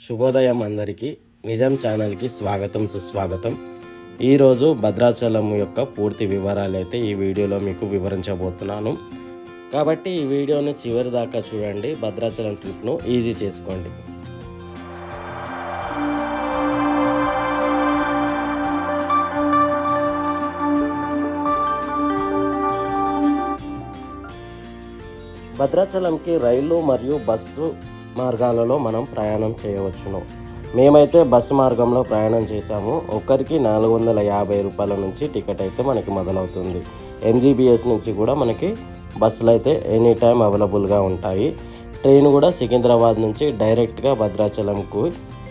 శుభోదయం అందరికీ నిజం ఛానల్కి స్వాగతం సుస్వాగతం. ఈరోజు భద్రాచలం యొక్క పూర్తి వివరాలు అయితే ఈ వీడియోలో మీకు వివరించబోతున్నాను. కాబట్టి ఈ వీడియోని చివరి దాకా చూడండి భద్రాచలం ట్రిప్ను ఈజీ చేసుకోండి. భద్రాచలంకి రైలు మరియు బస్సు మార్గాలలో మనం ప్రయాణం చేయవచ్చును. మేమైతే బస్సు మార్గంలో ప్రయాణం చేశాము. ఒక్కరికి నాలుగు వందల యాభై రూపాయల నుంచి టికెట్ అయితే మనకి మొదలవుతుంది. ఎంజీబీఎస్ నుంచి కూడా మనకి బస్సులు అయితే ఎనీ టైం అవైలబుల్గా ఉంటాయి. ట్రైన్ కూడా సికింద్రాబాద్ నుంచి డైరెక్ట్గా భద్రాచలంకు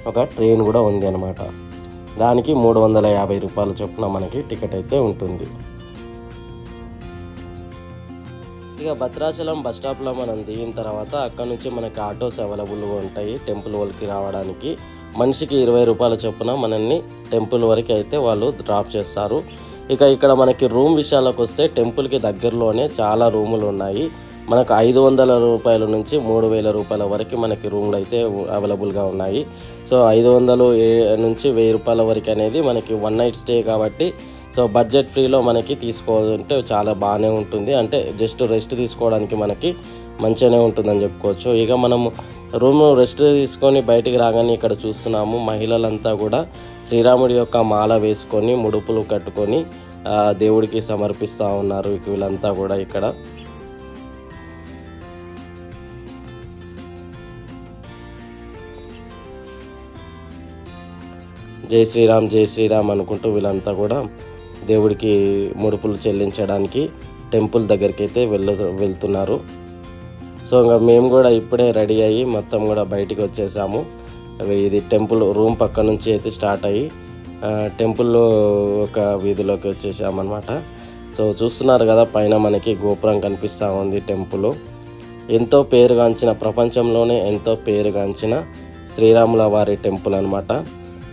ఒక ట్రైన్ కూడా ఉంది అనమాట దానికి మూడు వందల యాభై రూపాయల చొప్పున మనకి టికెట్ అయితే ఉంటుంది. ఇక భద్రాచలం బస్ స్టాప్లో మనం దిగిన తర్వాత అక్కడ నుంచి మనకి ఆటోస్ అవైలబుల్గా ఉంటాయి. టెంపుల్ వరకు రావడానికి మనిషికి ఇరవై రూపాయల చొప్పున మనల్ని టెంపుల్ వరకు అయితే వాళ్ళు డ్రాప్ చేస్తారు. ఇక ఇక్కడ మనకి రూమ్ విషయాలకు వస్తే టెంపుల్కి దగ్గరలోనే చాలా రూములు ఉన్నాయి. మనకు ఐదు వందల రూపాయల నుంచి మూడు వేల రూపాయల వరకు మనకి రూమ్లు అయితే అవైలబుల్గా ఉన్నాయి. సో ఐదు వందలు ఏ- నుంచి వెయ్యి రూపాయల వరకు అనేది మనకి వన్ నైట్ స్టే కాబట్టి సో బడ్జెట్ ఫ్రీలో మనకి తీసుకోవాలంటే చాలా బాగానే ఉంటుంది. అంటే జస్ట్ రెస్ట్ తీసుకోవడానికి మనకి మంచిగానే ఉంటుందని చెప్పుకోవచ్చు. ఇక మనము రూమ్ రెస్ట్ తీసుకొని బయటికి రాగానే ఇక్కడ చూస్తున్నాము మహిళలంతా కూడా శ్రీరాముడి యొక్క మాల వేసుకొని ముడుపులు కట్టుకొని దేవుడికి సమర్పిస్తూ ఉన్నారు వీళ్ళంతా కూడా ఇక్కడ. జై శ్రీరామ్ జై శ్రీరామ్ అనుకుంటూ వీళ్ళంతా కూడా దేవుడికి ముడుపులు చెల్లించడానికి టెంపుల్ దగ్గరికి అయితే వెళ్ళు వెళ్తున్నారు. సో ఇంకా మేము కూడా ఇప్పుడే రెడీ అయ్యి మొత్తం కూడా బయటికి వచ్చేసాము. ఇది టెంపుల్ రూమ్ పక్క నుంచి అయితే స్టార్ట్ అయ్యి టెంపుల్లో ఒక వీధిలోకి వచ్చేసామన్నమాట. సో చూస్తున్నారు కదా పైన మనకి గోపురం కనిపిస్తూ ఉంది టెంపుల్. ఎంతో పేరుగాంచిన ప్రపంచంలోనే ఎంతో పేరుగాంచిన శ్రీరాముల వారి టెంపుల్ అనమాట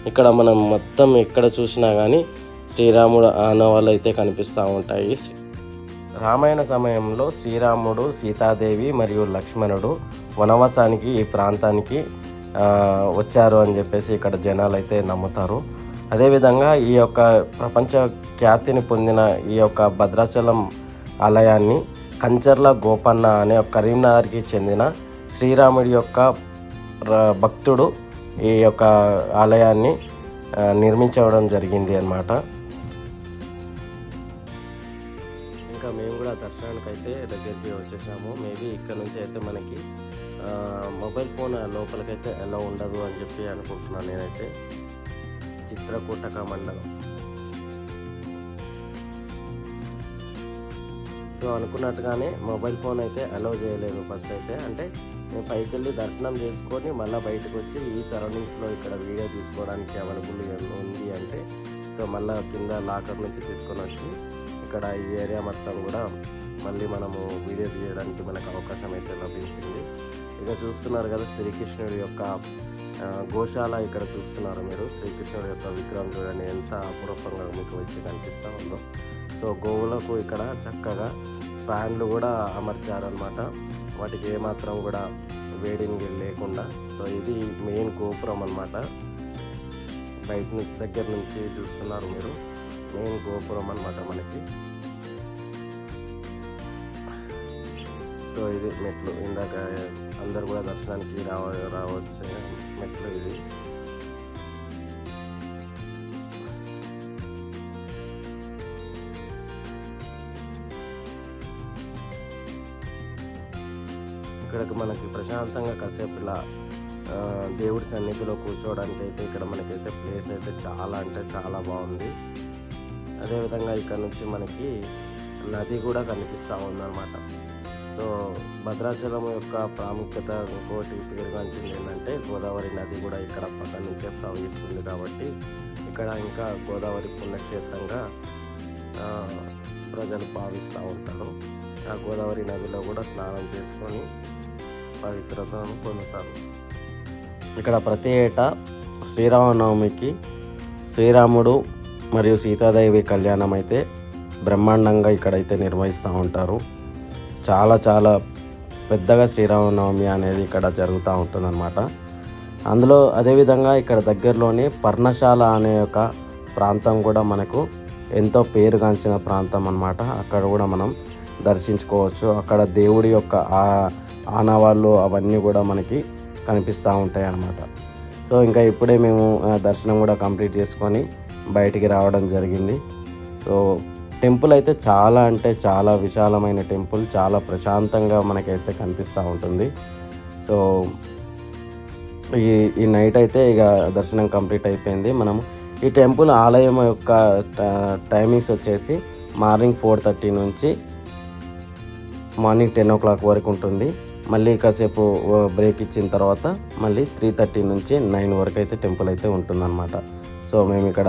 ఇక్కడ మనం మొత్తం ఎక్కడ చూసినా కానీ శ్రీరాముడు ఆనవాళ్ళు అయితే కనిపిస్తూ ఉంటాయి. రామాయణ సమయంలో శ్రీరాముడు సీతాదేవి మరియు లక్ష్మణుడు వనవాసానికి ఈ ప్రాంతానికి వచ్చారు అని చెప్పేసి ఇక్కడ జనాలు అయితే నమ్ముతారు అదేవిధంగా ఈ యొక్క ప్రపంచ ఖ్యాతిని పొందిన ఈ యొక్క భద్రాచలం ఆలయాన్ని కంచర్ల గోపన్న అనే కరీంనగర్కి చెందిన శ్రీరాముడి యొక్క భక్తుడు ఈ యొక్క ఆలయాన్ని నిర్మించవడం నిర్మించడం జరిగింది అన్నమాట. దర్శనానికి అయితే దగ్గరికి వచ్చేసాము. మేబీ ఇక్కడ నుంచి అయితే మనకి మొబైల్ ఫోన్ లోపలికైతే ఎలా ఉండదు అని చెప్పి అనుకుంటున్నాను నేనైతే. చిత్రకూటక మండలం. సో అనుకున్నట్టుగానే మొబైల్ ఫోన్ అయితే అలౌ చేయలేదు ఫస్ట్ అయితే. అంటే నేను పైకి వెళ్ళి దర్శనం చేసుకొని మళ్ళీ బయటకు వచ్చి ఈ సరౌండింగ్స్లో ఇక్కడ వీడియో తీసుకోవడానికి అవైలబుల్ ఉంది అంటే సో మళ్ళీ కింద లాకర్ నుంచి తీసుకొని వచ్చి ఇక్కడ ఈ ఏరియా మొత్తం కూడా మళ్ళీ మనము వీడియో తీయడానికి మనకు అవకాశం అయితే లభించింది. ఇక చూస్తున్నారు కదా శ్రీకృష్ణుడి యొక్క గోశాల ఇక్కడ చూస్తున్నారు మీరు. శ్రీకృష్ణుడి యొక్క విగ్రహం చూడండి ఎంత అపురూపంగా మీకు వచ్చి కనిపిస్తూ ఉందో. సో గోవులకు ఇక్కడ చక్కగా ఫ్యాన్లు కూడా అమర్చారనమాట వాటికి ఏమాత్రం కూడా వేడిని లేకుండా. సో ఇది మెయిన్ గోపురం అన్నమాట. బయట నుంచి దగ్గర నుంచి చూస్తున్నారు మీరు. మెయిన్ గోపురం అన్నమాట మనకి. సో ఇది మెట్లు. ఇందాక అందరు కూడా దర్శనానికి రావ రావచ్చు మెట్లు ఇది. ఇక్కడికి మనకి ప్రశాంతంగా కాసేపు ఇలా ఆ, దేవుడి సన్నిధిలో కూర్చోవడానికి అయితే ఇక్కడ మనకైతే ప్లేస్ అయితే చాలా అంటే చాలా బాగుంది. అదేవిధంగా ఇక్కడ నుంచి మనకి నది కూడా కనిపిస్తూ ఉందన్నమాట. సో భద్రాచలం యొక్క ప్రాముఖ్యత ఇంకోటి పేరుగాంచింది ఏంటంటే గోదావరి నది కూడా ఇక్కడ పక్క నుంచే ప్రవహిస్తుంది కాబట్టి ఇక్కడ ఇంకా గోదావరి పుణ్యక్షేత్రంగా ప్రజలు భావిస్తూ ఉంటారు. ఆ గోదావరి నదిలో కూడా స్నానం చేసుకొని పవిత్రతను పొందుతారు. ఇక్కడ ప్రతి ఏటా శ్రీరామనవమికి శ్రీరాముడు మరియు సీతాదేవి కళ్యాణం అయితే బ్రహ్మాండంగా ఇక్కడైతే నిర్వహిస్తూ ఉంటారు. చాలా చాలా పెద్దగా శ్రీరామనవమి అనేది ఇక్కడ జరుగుతూ ఉంటుందన్నమాట. అందులో అదేవిధంగా ఇక్కడ దగ్గరలోనే పర్ణశాల అనే ఒక ప్రాంతం కూడా మనకు ఎంతో పేరుగాంచిన ప్రాంతం అనమాట అక్కడ కూడా మనం దర్శించుకోవచ్చు. అక్కడ దేవుడి యొక్క ఆ ఆనవాళ్ళు అవన్నీ కూడా మనకి కనిపిస్తూ ఉంటాయి అన్నమాట సో ఇంకా ఇప్పుడే మేము ఆ, దర్శనం కూడా కంప్లీట్ చేసుకొని బయటికి రావడం జరిగింది. సో టెంపుల్ అయితే చాలా అంటే చాలా విశాలమైన టెంపుల్ చాలా ప్రశాంతంగా మనకైతే కనిపిస్తూ ఉంటుంది. సో ఈ ఈ నైట్ అయితే ఇక దర్శనం కంప్లీట్ అయిపోయింది. మనం ఈ టెంపుల్ ఆలయం యొక్క టైమింగ్స్ వచ్చేసి మార్నింగ్ ఫోర్ థర్టీ నుంచి మార్నింగ్ టెన్ ఓ క్లాక్ వరకు ఉంటుంది. మళ్ళీ కాసేపు బ్రేక్ ఇచ్చిన తర్వాత మళ్ళీ త్రీ థర్టీ నుంచి నైన్ వరకు అయితే టెంపుల్ అయితే ఉంటుందన్నమాట. సో మేము ఇక్కడ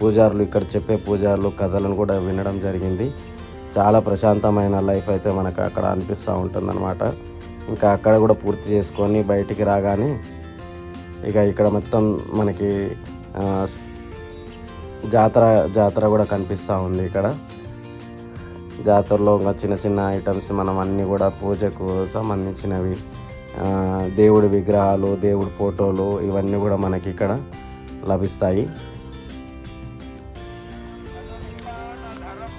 పూజారులు ఇక్కడ చెప్పే పూజారులు కథలను కూడా వినడం జరిగింది. చాలా ప్రశాంతమైన లైఫ్ అయితే మనకు అక్కడ అనిపిస్తూ ఉంటుందన్నమాట. ఇంకా అక్కడ కూడా పూర్తి చేసుకొని బయటికి రాగానే ఇక ఇక్కడ మొత్తం మనకి జాతర జాతర కూడా కనిపిస్తూ ఉంది ఇక్కడ. జాతరలో ఇంకా చిన్న చిన్న ఐటమ్స్ మనం అన్నీ కూడా పూజకు సంబంధించినవి దేవుడి విగ్రహాలు దేవుడి ఫోటోలు ఇవన్నీ కూడా మనకి ఇక్కడ లభిస్తాయి.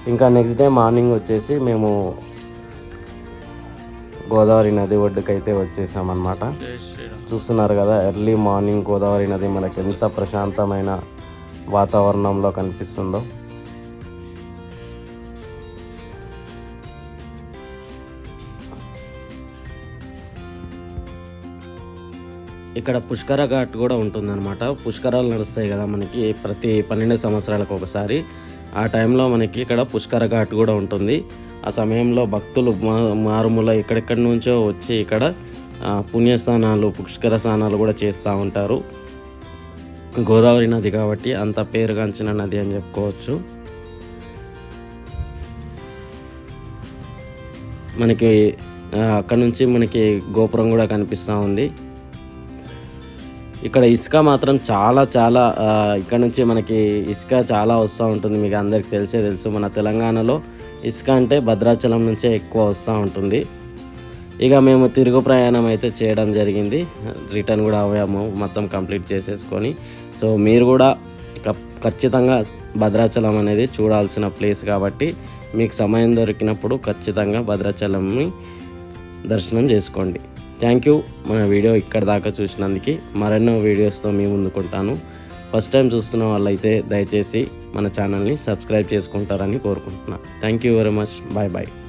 ఇంకా నెక్స్ట్ డే మార్నింగ్ వచ్చేసి మేము గోదావరి నది ఒడ్డుకైతే వచ్చేసామన్నమాట. చూస్తున్నారు కదా ఎర్లీ మార్నింగ్ గోదావరి నది మనకి ఎంత ప్రశాంతమైన వాతావరణంలో కనిపిస్తుందో. ఇక్కడ పుష్కర ఘాట్ కూడా ఉంటుందన్నమాట. పుష్కరాలు నడుస్తాయి కదా మనకి ప్రతి పన్నెండు సంవత్సరాలకు ఒకసారి. ఆ టైంలో మనకి ఇక్కడ పుష్కర ఘాట్ కూడా ఉంటుంది. ఆ సమయంలో భక్తులు మారుమూల ఎక్కడెక్కడి నుంచో వచ్చి ఇక్కడ పుణ్యస్థానాలు పుణ్యస్నానాలు పుష్కర స్నానాలు కూడా చేస్తూ ఉంటారు. గోదావరి నది కాబట్టి అంత పేరుగాంచిన నది అని చెప్పుకోవచ్చు. మనకి అక్కడ నుంచి మనకి గోపురం కూడా కనిపిస్తూ ఉంది. ఇక్కడ ఇసుక మాత్రం చాలా చాలా ఇక్కడ నుంచి మనకి ఇసుక చాలా వస్తూ ఉంటుంది. మీకు అందరికి తెలిసే తెలుసు. మన తెలంగాణలో ఇసుక అంటే భద్రాచలం నుంచే ఎక్కువ వస్తూ ఉంటుంది. ఇక మేము తిరుగు ప్రయాణం అయితే చేయడం జరిగింది. రిటర్న్ కూడా అవ్వాము. మొత్తం కంప్లీట్ చేసేసుకొని. సో మీరు కూడా కప్- ఖచ్చితంగా భద్రాచలం అనేది చూడాల్సిన ప్లేస్ కాబట్టి మీకు సమయం దొరికినప్పుడు ఖచ్చితంగా భద్రాచలంని దర్శనం చేసుకోండి. థ్యాంక్ యూ మన వీడియో ఇక్కడ దాకా చూసినందుకు మరెన్నో వీడియోస్తో మీ ముందుకుంటాను ఫస్ట్ టైం చూస్తున్న వాళ్ళైతే దయచేసి మన ఛానల్ని సబ్స్క్రైబ్ చేసుకుంటారని కోరుకుంటున్నాను thank you very much bye bye